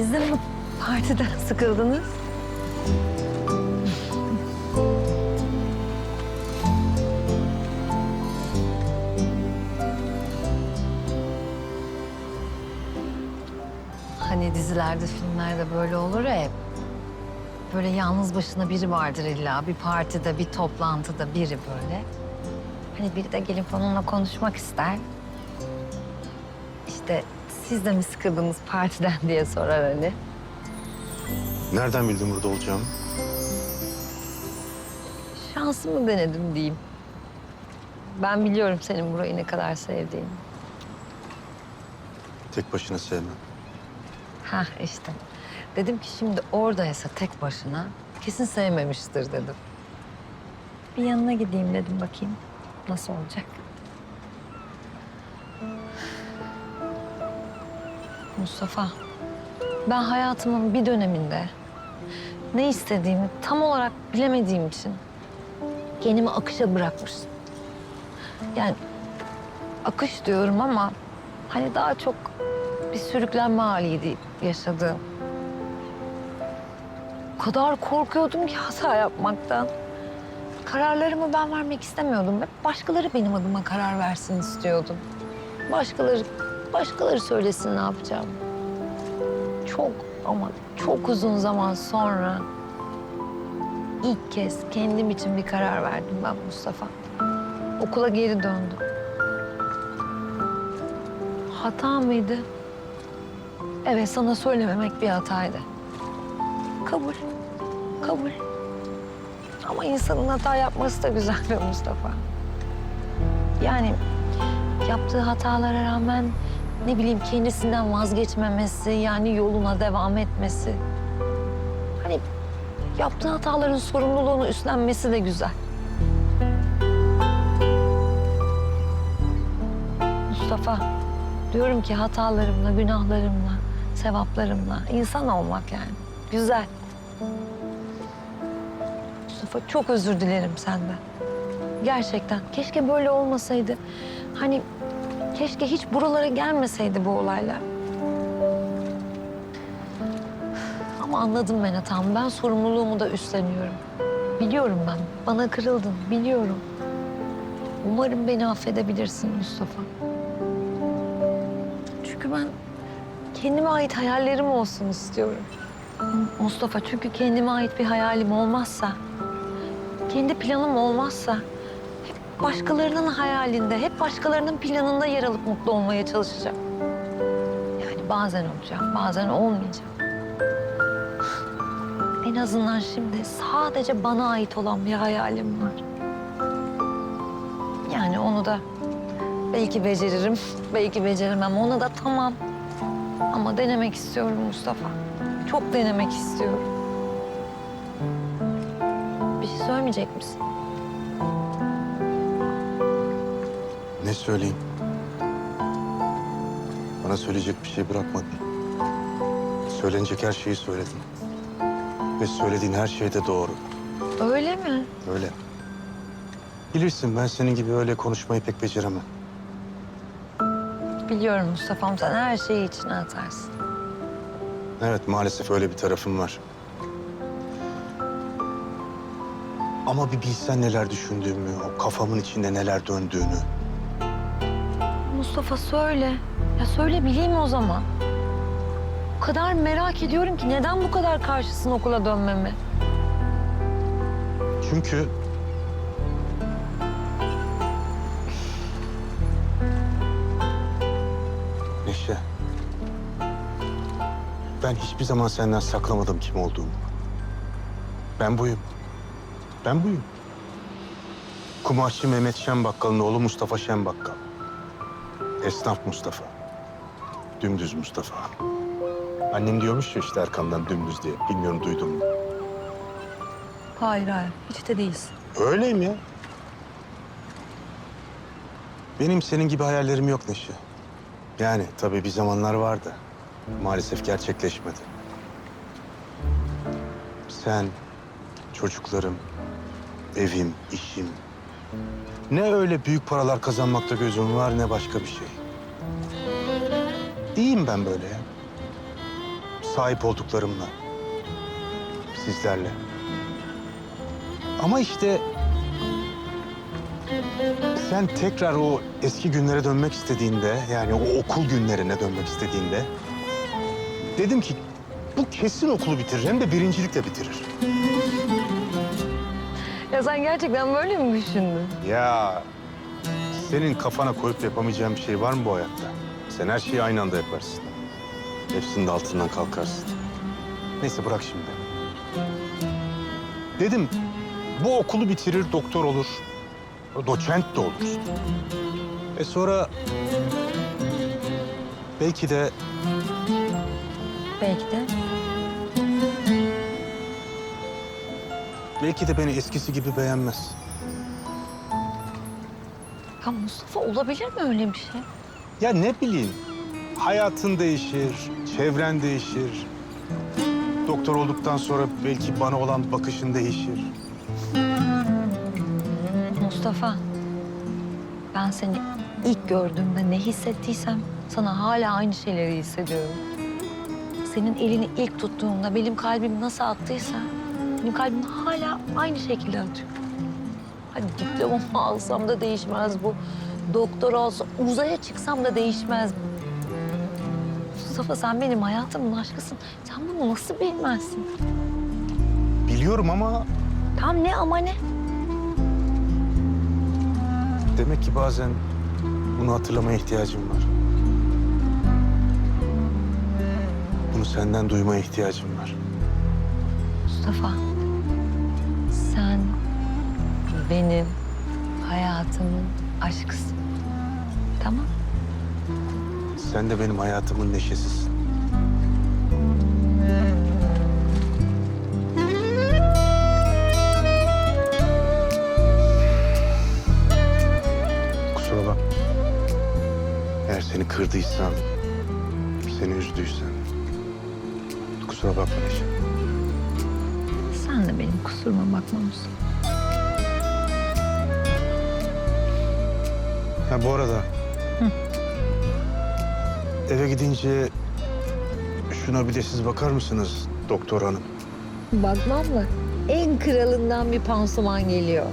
Siz de mi partiden sıkıldınız? Hani dizilerde, filmlerde böyle olur ya hep. Böyle yalnız başına biri vardır illa. Bir partide, bir toplantıda biri böyle. Hani biri de gelip onunla konuşmak ister. İşte siz de mi sıkıldınız partiden diye sorar hani. Nereden bildin burada olacağımı? Şansımı denedim diyeyim. Ben biliyorum senin burayı ne kadar sevdiğini. Tek başına sevmem. Hah işte. Dedim ki şimdi oradaysa tek başına kesin sevmemiştir dedim. Bir yanına gideyim dedim bakayım nasıl olacak. Mustafa, ben hayatımın bir döneminde ne istediğimi tam olarak bilemediğim için kendimi akışa bırakmıştım. Yani akış diyorum ama hani daha çok bir sürüklenme haliydi yaşadığım. O kadar korkuyordum ki hata yapmaktan. Kararlarımı ben vermek istemiyordum. Hep başkaları benim adıma karar versin istiyordum. Başkaları, başkaları söylesin ne yapacağım. Çok ama çok uzun zaman sonra ilk kez kendim için bir karar verdim ben Mustafa. Okula geri döndüm. Hata mıydı? Evet sana söylememek bir hataydı. Kabul. Kabul. Ama insanın hata yapması da güzel be Mustafa. Yani yaptığı hatalara rağmen ne bileyim kendisinden vazgeçmemesi, yani yoluna devam etmesi. Hani yaptığı hataların sorumluluğunu üstlenmesi de güzel. Mustafa, diyorum ki hatalarımla, günahlarımla, sevaplarımla insan olmak yani. Güzel. Mustafa çok özür dilerim senden. Gerçekten. Keşke böyle olmasaydı. Hani keşke hiç buralara gelmeseydi bu olaylar. Ama anladım ben hatamı. Ben sorumluluğumu da üstleniyorum. Biliyorum ben. Bana kırıldın. Biliyorum. Umarım beni affedebilirsin Mustafa. Çünkü ben kendime ait hayallerim olsun istiyorum. Mustafa çünkü kendime ait bir hayalim olmazsa, kendi planım olmazsa başkalarının hayalinde, hep başkalarının planında yer alıp mutlu olmaya çalışacağım. Yani bazen olacağım, bazen olmayacağım. En azından şimdi sadece bana ait olan bir hayalim var. Yani onu da belki beceririm, belki beceremem. Ona da tamam. Ama denemek istiyorum Mustafa. Çok denemek istiyorum. Bir şey söylemeyecek misin? Ne söyleyeyim? Bana söyleyecek bir şey bırakmadın. Söylenecek her şeyi söyledin. Ve söylediğin her şey de doğru. Öyle mi? Öyle. Bilirsin ben senin gibi öyle konuşmayı pek beceremem. Biliyorum Mustafa'm sen her şeyi içine atarsın. Evet maalesef öyle bir tarafım var. Ama bir bilsen neler düşündüğümü, o kafamın içinde neler döndüğünü. Mustafa söyle. Ya söyle bileyim o zaman. O kadar merak ediyorum ki neden bu kadar karşısın okula dönmeme? Çünkü... Neşe. Ben hiçbir zaman senden saklamadım kim olduğumu. Ben buyum. Ben buyum. Kumaşçı Mehmet Şenbakkal'ın oğlu Mustafa Şenbakkal. Esnaf Mustafa. Dümdüz Mustafa. Annem diyormuş ya işte arkamdan dümdüz diye. Bilmiyorum duydun mu? Hayır hayır hiç de değilsin. Öyleyim ya. Benim senin gibi hayallerim yok Neşe. Yani tabii bir zamanlar vardı. Maalesef gerçekleşmedi. Sen, çocuklarım, evim, işim. Ne öyle büyük paralar kazanmakta gözüm var ne başka bir şey. İyiyim ben böyle sahip olduklarımla. Sizlerle. Ama işte sen tekrar o eski günlere dönmek istediğinde, yani o okul günlerine dönmek istediğinde dedim ki bu kesin okulu bitirir hem de birincilikle bitirir. Ya sen gerçekten böyle mi düşündün? Ya senin kafana koyup yapamayacağın bir şey var mı bu hayatta? Sen her şeyi aynı anda yaparsın. Hepsinin de altından kalkarsın. Neyse bırak şimdi. Dedim bu okulu bitirir doktor olur. Doçent de olursun. E sonra belki de Belki de. Belki de beni eskisi gibi beğenmez. Ya Mustafa olabilir mi öyle bir şey? Ya ne bileyim, hayatın değişir, çevren değişir. Doktor olduktan sonra belki bana olan bakışın değişir. Mustafa, ben seni ilk gördüğümde ne hissettiysem sana hala aynı şeyleri hissediyorum. Senin elini ilk tuttuğumda benim kalbim nasıl attıysa benim kalbim hala aynı şekilde atıyor. Hadi diplomamı alsam da değişmez bu. Doktor olsa uzaya çıksam da değişmez bu. Mustafa sen benim hayatımın aşkısın. Sen bunu nasıl bilmezsin? Biliyorum ama Tam ne ama ne? demek ki bazen bunu hatırlamaya ihtiyacım var. Bunu senden duymaya ihtiyacım var. Mustafa, sen benim hayatımın aşkısın. Tamam? Sen de benim hayatımın neşesisin. Kusura bak. Eğer seni kırdıysam, seni üzdüysem... Kusura bakma Neşe. De benim kusuruma bakma. Ha bu arada... Eve gidince şuna bir de siz bakar mısınız doktor hanım? Bakmam mı? En kralından bir pansuman geliyor.